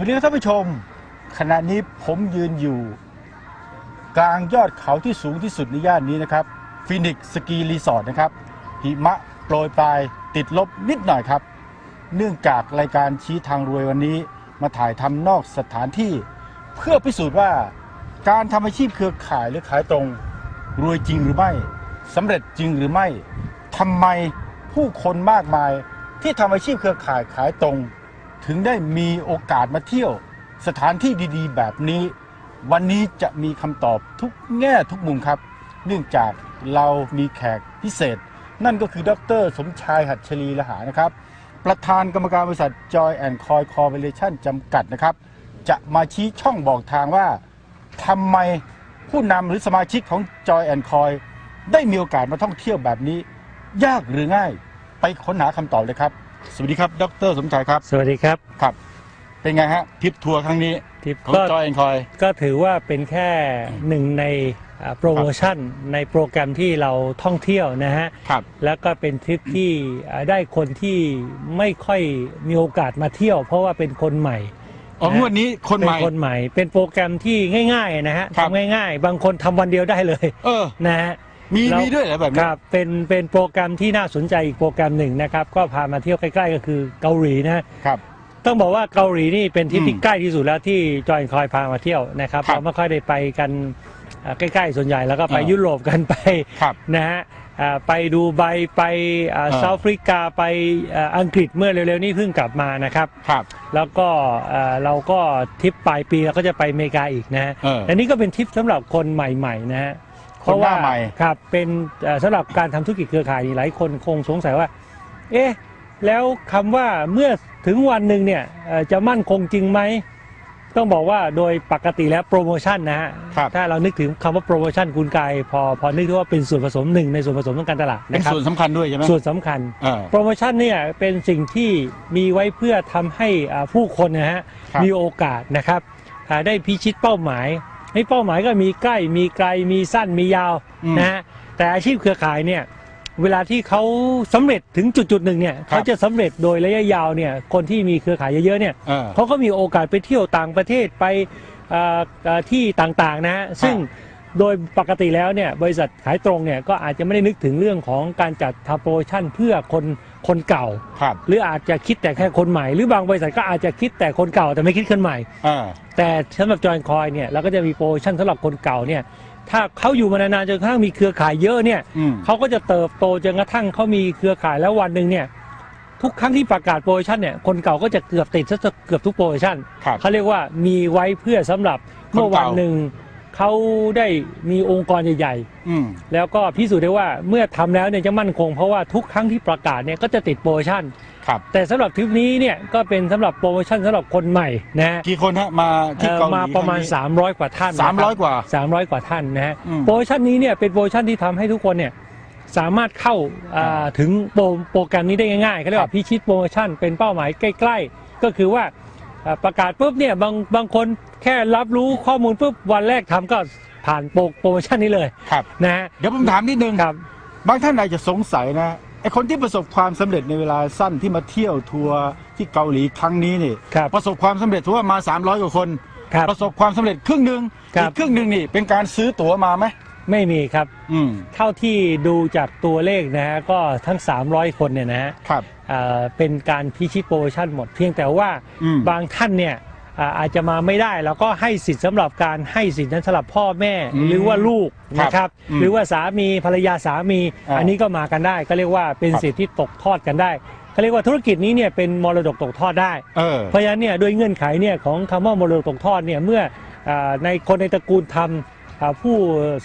วัสดีครับท่านผู้ชม ขณะนี้ผมยืนอยู่ กลางยอดเขาที่สูงที่สุดในย่านนี้นะครับฟินิกสกีรีสอร์ทนะครับหิมะโปรยปลายติดลบนิดหน่อยครับ เนื่องจากรายการชี้ทางรวยวันนี้ มาถ่ายทำนอกสถานที่ เพื่อพิสูจน์ว่าการทำอาชีพเครือข่ายหรือขายตรง รวยจริงหรือไม่สำเร็จจริงหรือไม่ทำไมผู้คนมากมายที่ทำอาชีพเครือข่ายขายตรง ถึงได้มีโอกาสมาเที่ยวสถานที่ดีๆ แบบนี้ วันนี้จะมีคำตอบทุกแง่ทุกมุมครับ เนื่องจากเรามีแขกพิเศษ นั่นก็คือดร สมชายหัตชลีละหานะครับ ประธานกรรมการบริษัท Joy and Coy Corporation จำกัดนะครับ จะมาชี้ช่องบอกทางว่าทำไมผู้นำหรือสมาชิกของ Joy and Coy ได้มีโอกาสมาท่องเที่ยวแบบนี้ ยากหรือง่าย ไปค้นหาคำตอบเลยครับ สวัสดีครับ ดรสมชายครับ สวัสดีครับ ครับ เป็นไงฮะทริปทัวร์ครั้งนี้ทิปของก็ Joy and Coy ก็ถือว่าเป็นแค่หนึ่งในอ่าโปรโมชั่นในโปรแกรมที่เราท่องเที่ยวนะฮะ ครับ แล้วก็เป็นทริปที่อ่าได้คนที่ไม่ค่อยมีโอกาสมาเที่ยว เพราะว่าเป็นคนใหม่อ๋องวดนี้คนเป็ใหนม่คนใหม่ เป็นโปรแกรมที่ง่าย ๆ นะฮะครับทำง่าย ๆ บางคนทำวันเดียวได้เลย เออ นะฮะ มีแล้วมีด้วยเหรอแบบคนี้รับเป็นเป็นโปรแกรมที่น่าสนใจอีกโปรแกรมหนึ่งนะครับ ก็พามาเที่ยวใกล้ๆก็คือเกาหลีนะฮะครับ ต้องบอกว่าเกาหลีนี่เป็นที่อืมที่ใกล้ที่สุดแล้วที่จอยคอยพามาเที่ยวนะครับครับเราไม่ค่อยได้ไปกันอ่าใกล้ๆส่วนใหญ่แล้วก็ไปอ่ายุ ยุโรปกันไปครับ นะฮะอ่าไปดูไบไปอ่า เซาท์แอฟริกาไปอ่าอังกฤษเมื่อเร็วๆนี้เพิ่งกลับมานะครับ ครับ แล้วก็อ่าเราก็ทริปปลายปีเราก็จะไปอเมริกาอีกนะฮะเอออันนี้ก็เป็นทริปสำหรับคนใหม่ๆนะฮะ คนหน้าใหม่ครับเป็นเอ่อสำหรับการทำธุรกิจเครือข่ายนี่หลายคนคงสงสัยว่า เอ๊ะแล้วคำว่าเมื่อถึงวันหนึ่งเนี่ยเอ่อจะมั่นคงจริงไหมต้องบอกว่าโดยปกติแล้วโปรโมชั่นนะฮะครับถ้าเรานึกถึงคำว่าโปรโมชั่นคุณกายพอพอนึกถึงว่าเป็นส่วนผสมหนึ่งในส่วนผสมของการตลาดเป็นนะครับส่วนสำคัญด้วยใช่ไหมส่วนสำคัญเออโปรโมชั่นเนี่ยเป็นสิ่งที่มีไว้เพื่อทำให้อ่าผู้คนนะฮะครับมีโอกาสนะครับอ่าได้พิชิตเป้าหมาย ให้เป้าหมายก็มีใกล้มีไกลมีสั้นมียาวอืมนะฮะแต่อาชีพเครือข่ายเนี่ยเวลาที่เขาสำเร็จถึงจุดจุดๆหนึ่งเนี่ยครับเขาจะสำเร็จโดยระยะยาวเนี่ยคนที่มีเครือข่ายเยอะๆเนี่ยเออเขาก็มีโอกาสไปเที่ยวต่างประเทศไปเอ่อเอ่อที่ต่างๆนะฮะซึ่งโดยปกติแล้วเนี่ยบริษัทขายตรงเนี่ยก็อาจจะไม่ได้นึกถึงเรื่องของการจัดทำโปรโมชั่นเพื่อคน คนเก่า ครับ หรืออาจจะคิดแต่แค่คนใหม่ หรือบางบริษัทก็อาจจะคิดแต่คนเก่าแต่ไม่คิดคนใหม่เออแต่สำหรับจอยคอยเนี่ยเราก็จะมีโปรโมชั่นสำหรับคนเก่าเนี่ยถ้าเขาอยู่มานานๆจนกระทั่งมีเครือข่ายเยอะเนี่ยอืม เขาก็จะเติบโตจนกระทั่งเขามีเครือข่ายแล้ววันหนึ่งเนี่ยทุกครั้งที่ประกาศโปรโมชั่นเนี่ยคนเก่าก็จะเกือบติดซะเกือบทุกโปรโมชั่นครับ เขาเรียกว่ามีไว้เพื่อสำหรับคนเก่าเมื่อวันหนึ่ง เขาได้มีองค์กรใหญ่อืมๆแล้วก็พิสูจน์ได้ว่าเมื่อทำแล้วเนี่ยจะมั่นคงเพราะว่าทุกครั้งที่ประกาศเนี่ยก็จะติดโปรโมชั่นครับแต่สำหรับทริปนี้เนี่ยก็เป็นสำหรับโปรโมชั่นสำหรับคนใหม่นะฮะกี่คนฮะมาที่เอ่อเกาหลีมาประมาณคงนี้300 กว่าท่านสามร้อยกว่าสามร้อยกว่าท่านนะฮะอืมโปรโมชั่นนี้เนี่ยเป็นโปรโมชั่นที่ทำให้ทุกคนเนี่ยสามารถเข้าอ่าถึงโปรโปรแกรมนี้ได้ง่ายๆเขาเรียกครัว่าบพิชิตโปรโมชั่นเป็นเป้าหมายใกล้ ๆ ก็คือว่าอ่า ประกาศปุ๊บเนี่ยบางบางคนแค่รับรู้ข้อมูลปุ๊บวันแรกทำก็ผ่านโปรโปรโมชั่นนี้เลยครับนะฮะเดี๋ยวผมถามนิดนึงครับบางท่านอาจจะสงสัยนะไอคนที่ประสบความสำเร็จในเวลาสั้นที่มาเที่ยวทัวร์ที่เกาหลีครั้งนี้นี่ครับประสบความสำเร็จถือว่ามา 300 กว่าคนครับประสบความสำเร็จครึ่งหนึ่งครัอีบกครึ่งหนึ่งนี่เป็นการซื้อตั๋วมาไหมไม่มีครับอืมเท่าที่ดูจากตัวเลขนะฮะก็ทั้ง 300 คนเนี่ยนะฮะครับอ่า เป็นการพิชิตโปรโมชั่นหมด เพียงแต่ว่าอืมบางท่านเนี่ยอ่าอาจจะมาไม่ได้แล้วก็ให้สิทธิ์สำหรับการให้สิทธิ์นั้นสำหรับพ่อแม่อืมหรือว่าลูกครับนะครับอืมหรือว่าสามีภรรยาสามีอ่าอันนี้ก็มากันได้ ก็เรียกว่าเป็นครับสิทธิ์ที่ตกทอดกันได้เขาเรียกว่าธุรกิจนี้เนี่ยเป็นมรดกตกทอดได้เออเพราะฉะนั้นเนี่ยด้วยเงื่อนไขเนี่ยของคำว่ามรดกตกทอดเนี่ยเมื่ออาในคนในตระกูลทำอ่า ผู้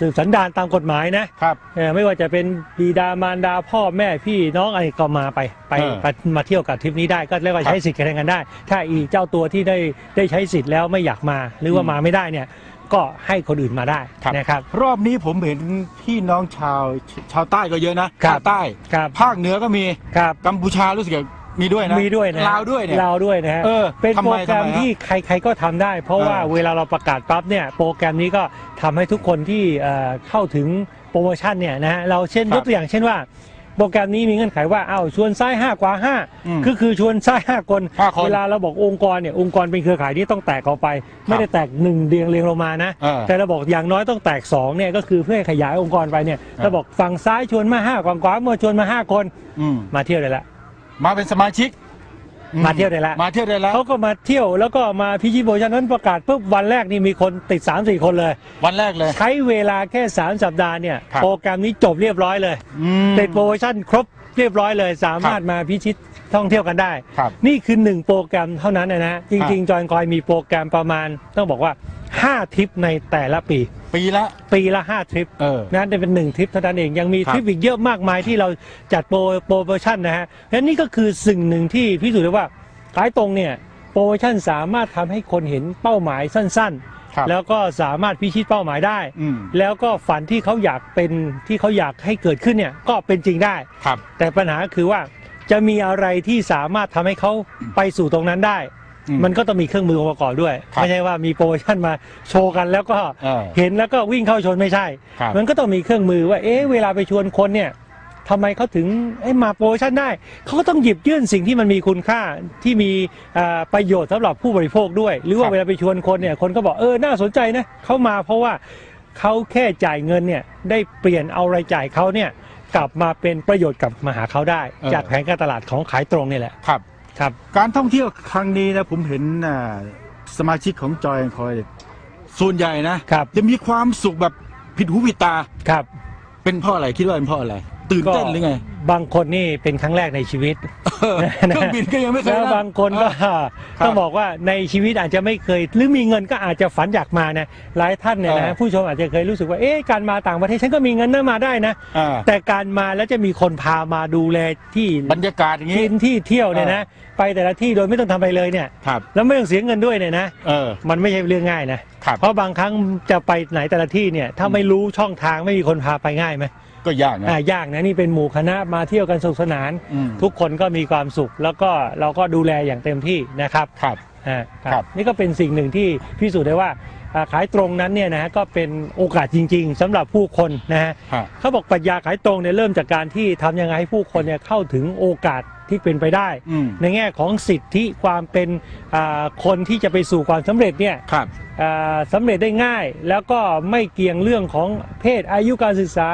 สืบสันดานตามกฎหมายนะครับเอ่อไม่ว่าจะเป็นบิดามารดาพ่อแม่พี่น้องอะไรก็มาไปไปเออไปมาเที่ยวกับทริปนี้ได้ก็เรียกว่าครับใช้สิทธิ์กันกันได้ ถ้าอีเจ้าตัวที่ได้ได้ใช้สิทธิ์แล้วไม่อยากมาหรือว่าอืมมาไม่ได้เนี่ยก็ให้คนอื่นมาได้ครับนะครับ รอบนี้ผมเห็นพี่น้องชาวชาวใต้ก็เยอะนะครับภาคใต้ครับภาคเหนือก็มีครับกัมพูชารู้สึกจะ มีด้วยนะมีด้วยนะลาวด้วยเนี่ย ลาวด้วยนะฮะเออเป็นทำโปรไมแกรมทำไมฮะที่ใครๆก็ทำได้ เพราะว่าเออ เวลาเราประกาศปั๊บเนี่ยโปรแกรมนี้ก็ทำให้ทุกคนที่เอ่อเข้าถึงโปรโมชั่นเนี่ยนะฮะเราเช่นครับยกตัวอย่างเช่นว่าบรแกรมนี้มีเงื่อนไขว่าอ้าวชวนซ้าย5กว่าอืม5คือคือชวนซ้าย5คนห้าคนเวลาเราบอกองค์กรเนี่ยองค์กรเป็นเครือข่ายที่ต้องแตกออกไป ไม่ได้แตกหนึ่งเรียงเรียงลงมานะ เออแต่เราบอกอย่างน้อยต้องแตกสองเนี่ยก็คือเพื่อให้ขยายองค์กรไปเนี่ยเราบอกฝั่งซ้ายชวนมาห้าฝั่งขวามาชวนมาห้าคน อืม มาเที่ยวได้ละ มาเป็นสมาชิกอืมาเที่ยวได้ละมาเที่ยวได้แล้ว เขาก็มาเที่ยวแล้วก็มาพิชิตโปรโมชั่นนั้นประกาศปุ๊บวันแรกนี่มีคนติด 3 4 คนเลย วันแรกเลย ใช้เวลาแค่ 3 สัปดาห์เนี่ยครับ โปรแกรมนี้จบเรียบร้อยเลย อืม ติดโปรโมชั่นครบเรียบร้อยเลย สามารถมาพิชิตท่องเที่ยวกันได้ ครับนี่คือ 1 โปรแกรมเท่านั้นนะนะจริงๆจอยคอยมีโปรแกรมประมาณต้องบอกว่า 5ทริปในแต่ละปี ปีละ ปีละ 5 ทริปเออนั่นเป็นหนึ่งทริปเท่านั้นเอง ยังมีครับ ทริปอีกเยอะมากมายที่เราจัดโปรโปรโมชั่นนะฮะและนี่ก็คือสิ่งหนึ่งที่พิสูจน์ได้ว่าขายตรงเนี่ยโปรโมชั่นสามารถทำให้คนเห็นเป้าหมายสั้นครับ ๆ แล้วก็สามารถพิชิตเป้าหมายได้ อืม แล้วก็ฝันที่เขาอยากเป็นที่เขาอยากให้เกิดขึ้นเนี่ยก็เป็นจริงได้ ครับ แต่ปัญหาคือว่าจะมีอะไรที่สามารถทำให้เขาไปสู่ตรงนั้นได้ อืมมันก็ต้องมีเครื่องมือองค์ประกอบด้วย ครับไม่ใช่ว่ามีโปรโมชั่นมาโชว์กันแล้วก็เออเห็นแล้วก็วิ่งเข้าชนไม่ใช่ ครับ มันก็ต้องมีเครื่องมือว่า เอ๊ะเวลาไปชวนคนเนี่ยทำไมเขาถึงเอ้ยมาโปรโมชั่นได้ เขาก็ต้องหยิบยื่นสิ่งที่มันมีคุณค่าที่มีอ่าประโยชน์สำหรับผู้บริโภคด้วย หรือว่าเวลาไปชวนคนเนี่ยคนก็บอกเออน่าสนใจนะเขามาเพราะว่าเขาแค่จ่ายเงินเนี่ยได้เปลี่ยนเอารายจ่ายเขาเนี่ยกลับมาเป็นประโยชน์กับมาหาเขาได้เออจากแผนการตลาดของขายตรงนี่แหละ ครับ ครับ การท่องเที่ยวครั้งนี้นะผมเห็นอ่าสมาชิกของจอยคอยส่วนใหญ่นะครับ จะมีความสุขแบบผิดหูผิดตา ครับ เป็นเพราะอะไรคิดว่าเป็นเพราะอะไร ตื่นเต้นหรือไง บางคนนี่เป็นครั้งแรกในชีวิตเออเครื่องบินก็ยังไม่เคยแล้วนั่บางคนก็เออต้องบอกว่าในชีวิตอาจจะไม่เคย หรือมีเงินก็อาจจะฝันอยากมานะหลายท่านเนี่ยเอนะอผู้ชมอาจจะเคยรู้สึกว่าเอ๊ะการมาต่างประเทศฉันก็มีเงินน่ามาได้นะอ่าแต่การมาแล้วจะมีคนพามาดูแลที่บรรยากาศอย่างกินี้นที่เที่ยวเนี่ยนะไปแต่ละที่โดยไม่ต้องทำอะไรเลยเนี่ยครับแล้วไม่ต้องเสียเงินด้วยเนี่ยนะเออมันไม่ใช่เรื่องง่ายนะครับเพราะบางครั้งจะไปไหนแต่ละที่เนี่ยถ้าไม่รู้ช่องทางไม่มีคนพาไปง่ายไหม ก็ยากนะ อ่ายากนะนี่เป็นหมู่คณะมาเที่ยวกันสนุกสนาน อืม ทุกคนก็มีความสุข แล้วก็เราก็ดูแลอย่างเต็มที่นะครับครับ อ่าคครัรับบนี่ก็เป็นสิ่งหนึ่งที่พิสูจน์ได้ว่าอ่าขายตรงนั้นเนี่ยนะฮะก็เป็นโอกาสจริง ๆสำหรับผู้คนนะฮะ ฮะ เขาบอกปรัชญาขายตรงเนี่ยเริ่มจากการที่ทำยังไงให้ผู้คนเนี่ยเข้าถึงโอกาสที่เป็นไปได้ อืม ในแง่ของสิทธิความเป็นอ่าคนที่จะไปสู่ความสำเร็จเนี่ยครับ อ่าสำเร็จได้ง่าย แล้วก็ไม่เกี่ยงเรื่องของเพศอายุการศึกษา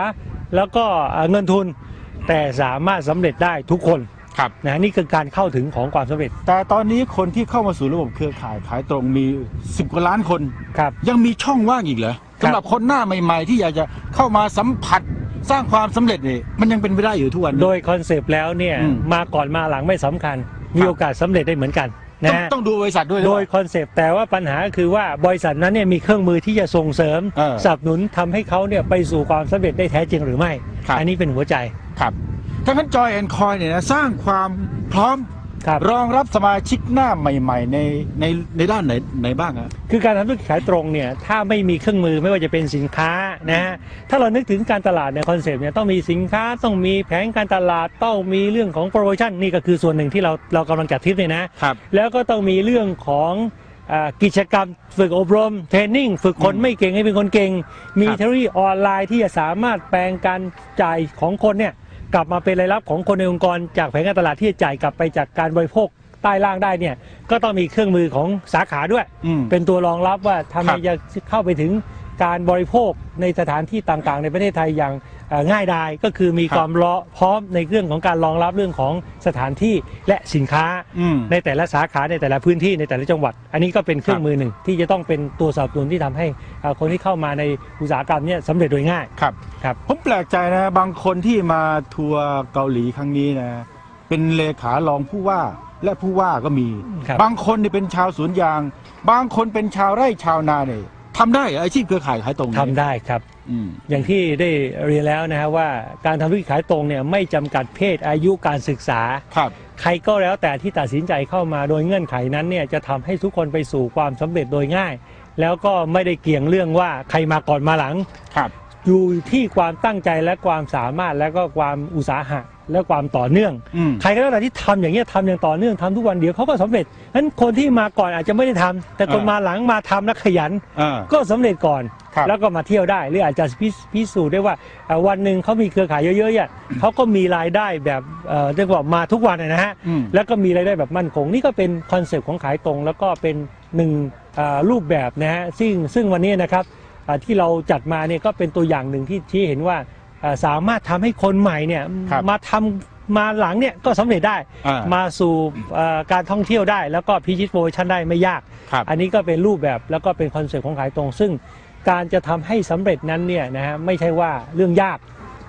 แล้วก็อ่าเงินทุนแต่สามารถสำเร็จได้ทุกคนครับนะนี่คือการเข้าถึงของความสำเร็จ แต่ตอนนี้คนที่เข้ามาสู่ระบบเครือข่ายขายตรงมี 10 กว่าล้านคนครับยังมีช่องว่างอีกเหรอครับสำหรับคนหน้าใหม่ ๆ ที่อยากจะเข้ามาสัมผัสสร้างความสำเร็จนี่มันยังเป็นไปได้อยู่ทุกวันนี้โดยคอนเซปต์แล้วเนี่ยอืมมาก่อนมาหลังไม่สำคัญ มีครับโอกาสสำเร็จได้เหมือนกัน ต้อนะงฮะต้องดูบริษัทด้วยหรือโดเปยล่าคอนเซปต์แต่ว่าปัญหาคือว่าบริษัทนั้นเนี่ยมีเครื่องมือที่จะส่งเสริมเออสนับสนุนทำให้เขาเนี่ยไปสู่ความสำเร็จได้แท้จริงหรือไม่ ครับ อันนี้เป็นหัวใจ ครับถ้างั้นจอยแอนคอยเนี่ยนะสร้างความพร้อม ครับ รองรับสมาชิกหน้าใหม่ ๆ ในในในด้านไหนไหนบ้างอะคือการทำธุรกิจขายตรงเนี่ยถ้าไม่มีเครื่องมือไม่ว่าจะเป็นสินค้านะฮะถ้าเรานึกถึงการตลาดในคอนเซปต์เนี่ยต้องมีสินค้าต้องมีแผนการตลาดต้องมีเรื่องของโปรโมชั่นนี่ก็คือส่วนหนึ่งที่เราเรากำลังจัดทริปเนี่ยนะครับ แล้วก็ต้องมีเรื่องของอากิจกรรมฝึกอบรมเทรนนิ่งฝึกคนอืมไม่เก่งให้เป็นคนเก่ง มีครับ เทคโนโลยีออนไลน์ที่จะสามารถแปลงการจ่ายของคนเนี่ย กลับมาเป็นรายรับของคนในองค์กร จากแผนการตลาดที่จะจ่ายกลับไปจากการบริโภคใต้ล่างได้เนี่ยก็ต้องมีเครื่องมือของสาขาด้วย อืม เป็นตัวรองรับว่าทำครัให้บจะเข้าไปถึงการบริโภคในสถานที่ต่างๆ ในประเทศไทยอย่างเอ่อ ง่ายดายก็คือมีความรอพร้อมในเรื่องของการรองรับเรื่องของสถานที่และสินค้าอืมในแต่ละสาขาในแต่ละพื้นที่ในแต่ละจังหวัด อันนี้ก็เป็นเครื่อคงรับมือหนึ่งที่จะต้องเป็นตัวสนับสนุนที่ทำให้เอ่อคนที่เข้ามาในอุตสาหกรรมเนี้สำเร็จโดยง่ายครับครับผมแปลกใจนะบางคนที่มาทัวร์เกาหลีครั้งนี้นะเป็นเลขารองผู้ว่าและผู้ว่าก็มีครับบางคนนี่เป็นชาวสวนยาง บางคนเป็นชาวไร่ชาวนาเนี่ย ทำได้เหรออาชีพเครือข่ายขายตรงนี้ทำได้ครับ อืม อย่างที่ได้เรียนแล้วนะฮะว่าการทำธุรกิจขายตรงเนี่ยไม่จำกัดเพศอายุการศึกษา ครับ ใครก็แล้วแต่ที่ตัดสินใจเข้ามาโดยเงื่อนไขนั้นเนี่ยจะทำให้ทุกคนไปสู่ความสำเร็จโดยง่าย แล้วก็ไม่ได้เกี่ยงเรื่องว่าใครมาก่อนมาหลัง ครับ อยู่ที่ความตั้งใจและความสามารถและก็ความอุตสาหะ และความต่อเนื่อง อืม ใครก็แล้วแต่ที่ทำอย่างเงี้ยทำอย่างต่อเนื่องทำทุกวันเดียวเขาก็สำเร็จฉะนั้นคนที่มาก่อนอาจจะไม่ได้ทำแต่คนอ่าม มาหลังมาทำและขยัน อ่า ก็สำเร็จก่อน ครับแล้วก็มาเที่ยวได้ หรืออาจจะพิพิสูจน์ได้ว่าเอ่อวันหนึ่งเขามีเครือข่ายเยอะๆเนี่ยเขาก็มีรายได้แบบเอ่อเรียกว่ามาทุกวันนะฮะ อืม แล้วก็มีรายได้แบบมั่นคง นี่ก็เป็นคอนเซปต์ของขายตรง แล้วก็เป็นหนึ่งอ่ารูปแบบนะฮะซึ่งซึ่งวันนี้นะครับอ่าที่เราจัดมาเนี่ยก็เป็นตัวอย่างหนึ่งที่ชี้เห็นว่าอ่า สามารถทำให้คนใหม่เนี่ยครับมาทำมาหลังเนี่ยก็สำเร็จได้อ่ามาสู่เอ่อการท่องเที่ยวได้ แล้วก็พิชิตโปรโมชั่นได้ไม่ยากครับอันนี้ก็เป็นรูปแบบแล้วก็เป็นคอนเซ็ปต์ของขายตรง ซึ่งการจะทำให้สำเร็จนั้นเนี่ยนะฮะไม่ใช่ว่าเรื่องยาก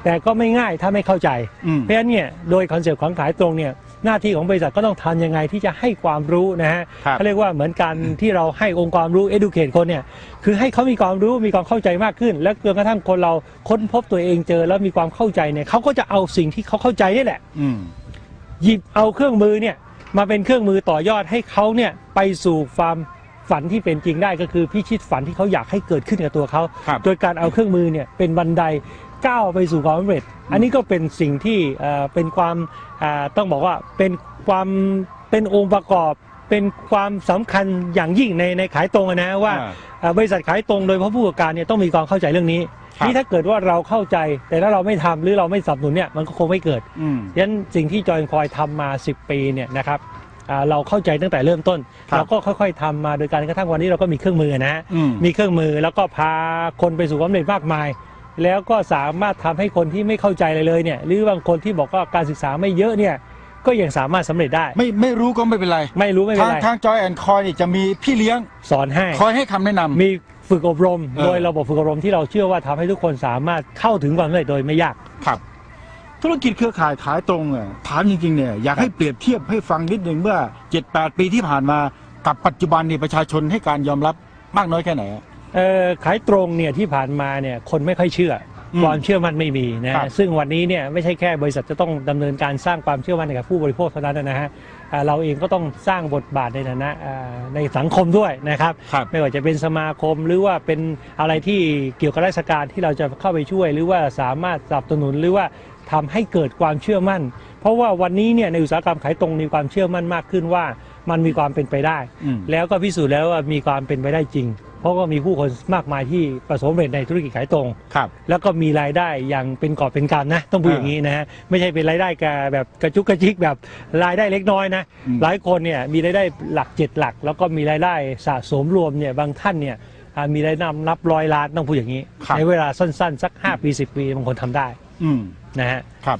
แต่ก็ไม่ง่ายถ้าไม่เข้าใจอืมเพราะฉะนั้นเนี่ยโดยคอนเซ็ปต์ของขายตรงเนี่ย หน้าที่ของบริษัทก็ต้องทำยังไงที่จะให้ความรู้นะฮะครับ เขาเรียกว่าเหมือนการที่เราให้องค์ความรู้ educate คนเนี่ยคือให้เขามีความรู้มีความเข้าใจมากขึ้น และจนกระทั่งคนเราค้นพบตัวเองเจอ แล้วมีความเข้าใจเนี่ยเขาก็จะเอาสิ่งที่เขาเข้าใจนี่แหละ อืม หยิบเอาเครื่องมือเนี่ยมาเป็นเครื่องมือต่อยอดให้เขาเนี่ยไปสู่ความฝันที่เป็นจริงได้ก็คือพิชิตฝันที่เขาอยากให้เกิดขึ้นกับตัวเขาครับ โดยการเอาเครื่องมือเนี่ยเป็นบันได ก้าวไปสู่ความสำเร็จ อันนี้ก็เป็นสิ่งที่เอ่อเป็นความอ่าต้องบอกว่าเป็นความเป็นองค์ประกอบเป็นความสำคัญอย่างยิ่งในในขายตรงอะนะว่าอ่าเอ่อบริษัทขายตรงโดยเฉพาะผู้ประกอบการเนี่ยต้องมีความเข้าใจเรื่องนี้ครับนี่ถ้าเกิดว่าเราเข้าใจแต่ถ้าเราไม่ทำหรือเราไม่สนับสนุนเนี่ยมันก็คงไม่เกิดอืมฉะนั้นสิ่งที่จอยคอยทำมา 10 ปีเนี่ยนะครับอ่าเราเข้าใจตั้งแต่เริ่มต้นครับเราก็ค่อยๆทำมาโดยการกระทั่งวันนี้เราก็มีเครื่องมือนะฮะอืมมีเครื่องมือแล้วก็พาคนไปสู่ความสำเร็จมากมาย แล้วก็สามารถทำให้คนที่ไม่เข้าใจเลยเลยเนี่ยหรือบางคนที่บอกว่าการศึกษาไม่เยอะเนี่ยก็ยังสามารถสำเร็จได้ ไม่ไม่รู้ก็ไม่เป็นไร ไม่รู้ไม่เป็ทานงไร ทางจอยแอนคอยนี่จะมีพี่เลี้ยงสอนให้คอยให้คำแนะนำมีฝึกอบรมเออโดยระบบฝึกอบรมที่เราเชื่อว่าทำให้ทุกคนสามารถเข้าถึงความสำเร็จโดยไม่ยากครับธุรกิจเครือข่ายขายตรงอะถามจริงๆเนี่ยอยากให้เปรียบเทียบให้ฟังนิดหนึ่งเมื่อ 7-8 ปีที่ผ่านมากับปัจจุบันเนี่ยประชาชนให้การยอมรับมากน้อยแค่ไหนอะ เอ่อขายตรงเนี่ยที่ผ่านมาเนี่ยคนไม่ค่อยเชื่ออมความเชื่อมั่นไม่มีนะครัฮะบซึ่งวันนี้เนี่ยไม่ใช่แค่บริษัทจะต้องดำเนินการสร้างความเชื่อมั่นให้กับผู้บริโภคเท่านั้นนะฮะอ่าเราเองก็ต้องสร้างบทบาทในฐานะอ่าในสังคมด้วยนะครับ ครับ ไม่ว่าจะเป็นสมาคมหรือว่าเป็นอะไรที่เกี่ยวกับราชการที่เราจะเข้าไปช่วย หรือว่าสามารถสนับสนุนหรือว่าทำให้เกิดความเชื่อมั่น เพราะว่าวันนี้เนี่ยในอุตสาหกรรมขายตรงมีความเชื่อมั่นมากขึ้นว่า มันมีความเป็นไปได้ อืม แล้วก็พิสูจน์แล้วว่ามีความเป็นไปได้จริง เพราะว่ามีผู้คนมากมายที่ประสบความสำเร็จในธุรกิจขายตรง ครับ แล้วก็มีรายได้อย่างเป็นกอบเป็นการนะ ต้องพูดอ่าอย่างนี้นะฮะไม่ใช่เป็นรายได้แกแบบกระจุกกระจิกแบบรายได้เล็กน้อยนะอืม หลายคนเนี่ยมีรายได้หลักเจ็ดหลัก แล้วก็มีรายได้สะสมรวมเนี่ยบางท่านเนี่ยอ่ามีรายได้นับร้อยล้านต้องพูดอย่างนี้ครับ ในเวลาสั้นๆ สัก 5 ปี 10 ปีบางคนทำได้อืมนะฮะ ครับ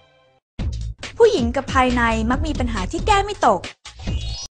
ผู้หญิงกับภายในมักมีปัญหาที่แก้ไม่ตก